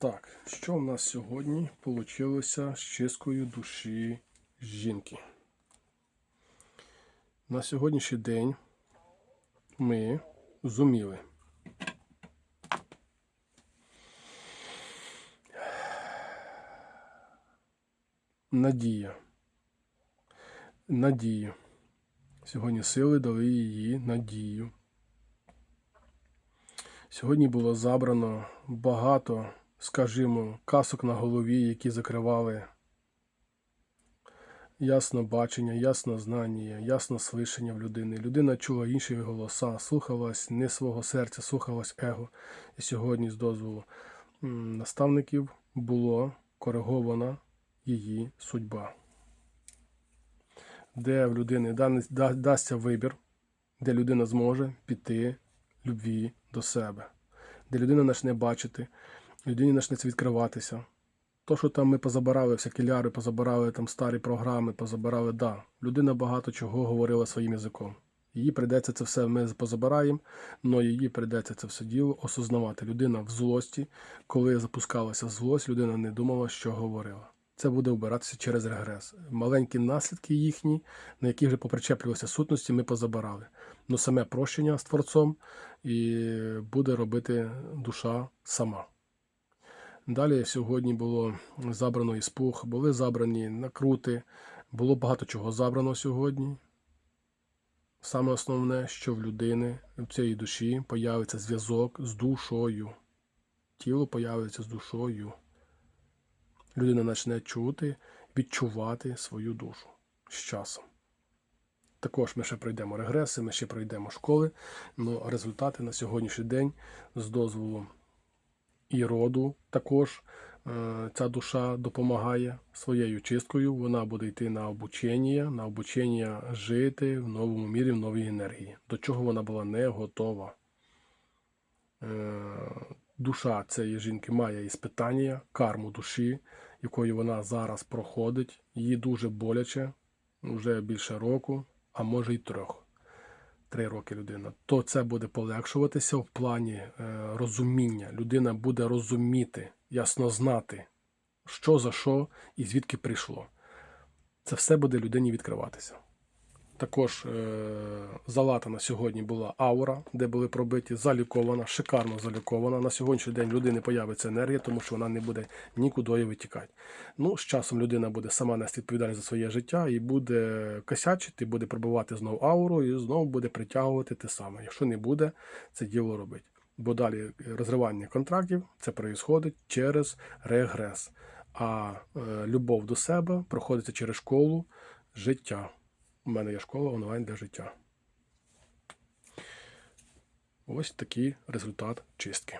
Так, що в нас сьогодні вийшло з чисткою душі жінки? На сьогоднішній день ми зуміли Надія. Надію. Сьогодні сили дали її надію. Сьогодні було забрано багато, скажімо, касок на голові, які закривали ясно бачення, ясно знання, ясно слишення в людини. Людина чула інші голоса, слухалась не свого серця, слухалась его. І сьогодні, з дозволу наставників, було коригована її судьба. Де в людини дасться вибір, де людина зможе піти любві до себе, де людина почне бачити, людині почнеться відкриватися. То, що там ми позабирали, всякі ляри, позабирали там старі програми, позабирали, да. Людина багато чого говорила своїм язиком. Їй прийдеться це все, ми позабираємо, але їй прийдеться це все діло осознавати. Людина в злості, коли запускалася злость, людина не думала, що говорила. Це буде вбиратися через регрес. Маленькі наслідки їхні, на які вже попричеплювалися сутності, ми позабирали. Ну саме прощення з творцом і буде робити душа сама. Далі сьогодні було забрано і спух, були забрані накрути, було багато чого забрано сьогодні. Саме основне, що в людини, в цієї душі, появиться зв'язок з душою. Тіло появиться з душою. Людина почне чути, відчувати свою душу з часом. Також ми ще пройдемо регреси, ми ще пройдемо школи, але результати на сьогоднішній день з дозволу і роду також е, ця душа допомагає своєю чисткою. Вона буде йти на обучення, на обучення жити в новому мірі, в новій енергії, до чого вона була не готова. Е, Душа цієї жінки має іспитання, карму душі, якою вона зараз проходить. Їй дуже боляче, вже більше року, а може й трьох. Три роки людина, то це буде полегшуватися в плані е, розуміння. Людина буде розуміти, ясно знати, що за що і звідки прийшло. Це все буде людині відкриватися. Також е, залатана сьогодні була аура, де були пробиті, залікована, шикарно залікована. На сьогоднішній день людини появиться енергія, тому що вона не буде нікуди витікати. Ну, з часом людина буде сама нести відповідальність за своє життя і буде косячити, буде пробивати знову ауру і знову буде притягувати те саме. Якщо не буде, це діло робити. Бо далі розривання контрактів це відбувається через регрес. А е, любов до себе проходиться через школу життя. У мене є школа онлайн для життя. Ось такий результат чистки.